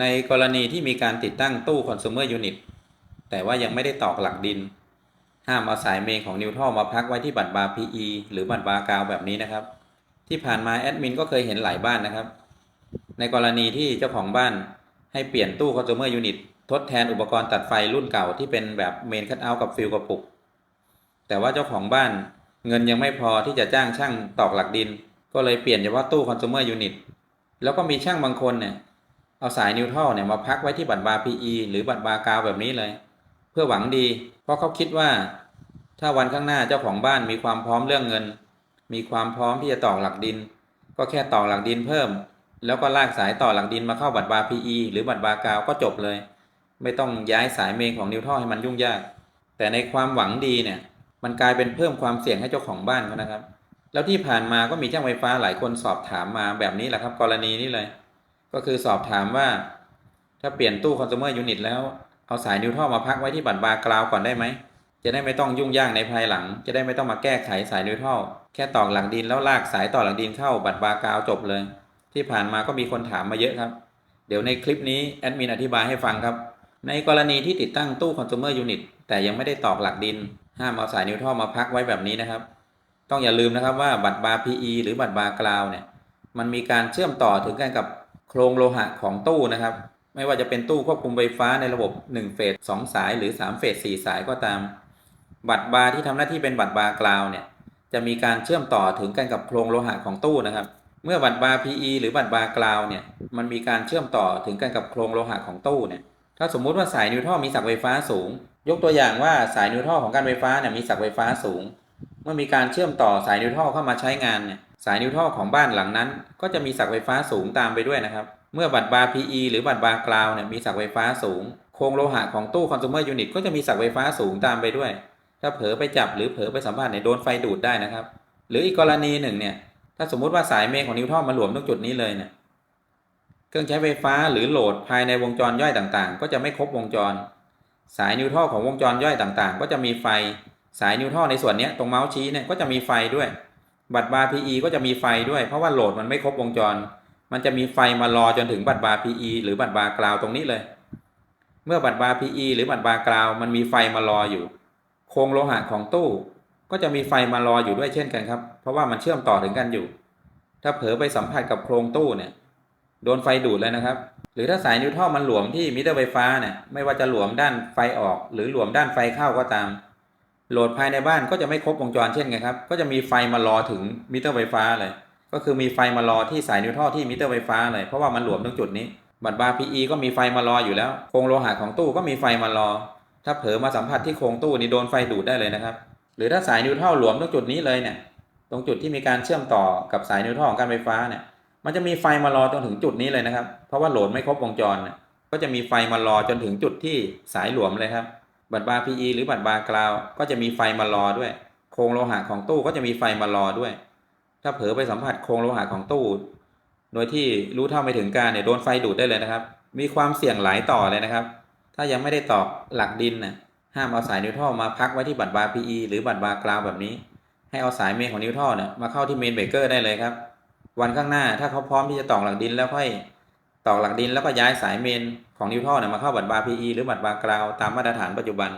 ในกรณีที่มีการติดตั้งตู้ consumer unit แต่ว่ายังไม่ได้ตอกหลักดิน ห้ามเอาสายเมนของนิวท่อมาพักไว้ที่บัตรบาร์ PE หรือบัตรบาร์กาวแบบนี้นะครับ ที่ผ่านมาแอดมินก็เคยเห็นหลายบ้านนะครับ ในกรณีที่เจ้าของบ้านให้เปลี่ยนตู้ consumer unit ทดแทนอุปกรณ์ตัดไฟรุ่นเก่าที่เป็นแบบเมนคัตเอาท์กับฟิลกระปุก แต่ว่าเจ้าของบ้านเงินยังไม่พอที่จะจ้างช่างตอกหลักดิน ก็เลยเปลี่ยนเฉพาะตู้ consumer unit แล้วก็มีช่างบางคนเนี่ย เอาสายนิวทรัลเนี่ยมาพักไว้ที่บัตรบาร์ PE หรือบัตรบาร์กาวแบบนี้เลย เพื่อหวังดี เพราะเขาคิดว่า ถ้าวันข้างหน้าเจ้าของบ้านมีความพร้อมเรื่องเงิน มีความพร้อมที่จะตอกหลักดิน ก็แค่ตอกหลักดินเพิ่ม แล้วก็ลากสายต่อหลักดินมาเข้าบัตรบาร์ PE หรือบัตรบาร์กาวก็จบเลย ไม่ต้องย้ายสายเมนของนิวทรัลให้มันยุ่งยาก แต่ในความหวังดีเนี่ยมันกลายเป็นเพิ่มความเสี่ยงให้เจ้าของบ้านเขานะครับ แล้วที่ผ่านมาก็มีช่าไฟฟ้าหลายคนสอบถามมาแบบนี้แหละครับ กรณีนี้เลย ก็คือสอบถามว่า ถ้าเปลี่ยนตู้ consumer unit แล้ว เอาสายนิวทรัลมาพักไว้ที่บัตรบาร์กราวก่อนได้ไหม จะได้ไม่ต้องยุ่งยากในภายหลัง จะได้ไม่ต้องมาแก้ไขสายนิวทรัลแค่ตอกหลักดินแล้วลากสายต่อหลักดินเข้าบัตรบาร์กราวจบเลย ที่ผ่านมาก็มีคนถามมาเยอะครับ เดี๋ยวในคลิปนี้แอดมินอธิบายให้ฟังครับ ในกรณีที่ติดตั้งตู้ consumer unit แต่ยังไม่ได้ตอกหลักดิน ห้ามเอาสายนิวทรัลมาพักไว้แบบนี้นะครับ ต้องอย่าลืมนะครับว่าบัตรบาร์ PE หรือบัตรบาร์กราวเนี่ยมันมีการเชื่อมต่อถึงกันกับ โครงโลหะของตู้นะครับ ไม่ว่าจะเป็นตู้ควบคุมไฟฟ้าในระบบ 1 เฟส2 สายหรือ 3 เฟส4สายก็ตาม บัตรบาร์ที่ทำหน้าที่เป็นบัตรบาร์กราวเนี่ยจะมีการเชื่อมต่อถึงกันกับโครงโลหะของตู้นะครับ เมื่อบัตรบาร์ PE หรือบัตรบาร์กราวเนี่ยมันมีการเชื่อมต่อถึงกันกับโครงโลหะของตู้เนี่ยถ้าสมมุติว่าสายนิวทรัลมีศักย์ไฟฟ้าสูง ยกตัวอย่างว่าสายนิวทรัลของการไฟฟ้าเนี่ยมีศักย์ไฟฟ้าสูง เมื่อมีการเชื่อมต่อสายนิวทรัลเข้ามาใช้งานเนี่ย สายนิวทรัลของบ้านหลังนั้น ก็จะมีศักไฟฟ้าสูงตามไปด้วยนะครับ เมื่อบัตรบาร์ PE หรือบัตรบาร์กราวเนี่ยมีศักไฟฟ้าสูง โครงโลหะของตู้ consumer unit ก็จะมีศักไฟฟ้าสูงตามไปด้วย ถ้าเผลอไปจับหรือเผลอไปสัมผัสเนี่ยโดนไฟดูดได้นะครับ หรืออีกกรณีหนึ่งเนี่ยถ้าสมมุติว่าสายเมนของนิวทรัลมาหลวมตรงจุดนี้เลยเนี่ยเครื่องใช้ไฟฟ้าหรือโหลดภายในวงจรย่อยต่างๆ ก็จะไม่ครบวงจร สายนิวทรัลของวงจรย่อยต่างๆ ก็จะมีไฟ สายนิวทรัลในส่วนนี้ตรงเมาส์ชี้เนี่ยก็จะมีไฟด้วย บัตรบาร์ PE ก็จะมีไฟด้วย เพราะว่าโหลดมันไม่ครบวงจร มันจะมีไฟมารอจนถึงบัตรบาร์ PE หรือบัตรบาร์กราวตรงนี้เลย เมื่อบัตรบาร์ PE หรือบัตรบาร์กราวมันมีไฟมารออยู่ โครงโลหะของตู้ ก็จะมีไฟมารออยู่ด้วยเช่นกันครับ เพราะว่ามันเชื่อมต่อถึงกันอยู่ ถ้าเผลอไปสัมผัสกับโครงตู้เนี่ยโดนไฟดูดเลยนะครับ หรือถ้าสายนิวทรัลมันหลวมที่มิเตอร์ไฟฟ้าเนี่ยไม่ว่าจะหลวมด้านไฟออก หรือหลวมด้านไฟเข้าก็ตาม โหลดภายในบ้านก็จะไม่ครบวงจรเช่นกันครับ ก็จะมีไฟมารอถึงมิเตอร์ไฟฟ้าเลย ก็คือมีไฟมารอที่สายนิวทรัลที่มิเตอร์ไฟฟ้าเลย เพราะว่ามันหลวมตรงจุดนี้ บัตรบาร์ PE ก็มีไฟมารออยู่แล้ว โครงโลหะของตู้ก็มีไฟมารอ ถ้าเผลอมาสัมผัสที่โครงตู้นี่โดนไฟดูดได้เลยนะครับ หรือถ้าสายนิวทรัลหลวมตรงจุดนี้เลยเนี่ย ตรงจุดที่มีการเชื่อมต่อกับสายนิวทรัลของการไฟฟ้าเนี่ย มันจะมีไฟมารอจนถึงจุดนี้เลยนะครับ เพราะว่าโหลดไม่ครบวงจร ก็จะมีไฟมารอจนถึงจุดที่สายหลวมเลยครับ บัตรบาร์ PE หรือบัตรบาร์กราวก็จะมีไฟมารอด้วย โครงโลหะของตู้ก็จะมีไฟมารอด้วย ถ้าเผลอไปสัมผัสโครงโลหะของตู้ โดยที่รู้เท่าไม่ถึงการเนี่ยโดนไฟดูดได้เลยนะครับ มีความเสี่ยงหลายต่อเลยนะครับ ถ้ายังไม่ได้ตอกหลักดินน่ะห้ามเอาสายนิวทรัลมาพักไว้ที่บัตรบาร์ PE หรือบัตรบาร์กราวแบบนี้ ให้เอาสายเมนของนิวทรัลเนี่ยมาเข้าที่เมนเบรกเกอร์ได้เลยครับ วันข้างหน้าถ้าเขาพร้อมที่จะตอกหลักดินแล้วค่อย ตอกหลักดินแล้วก็ย้ายสายเมนของนิวทรัลเนี่ยมาเข้าบัตรบาร์ PE หรือบัตรบาร์กราวตามมาตรฐานปัจจุบัน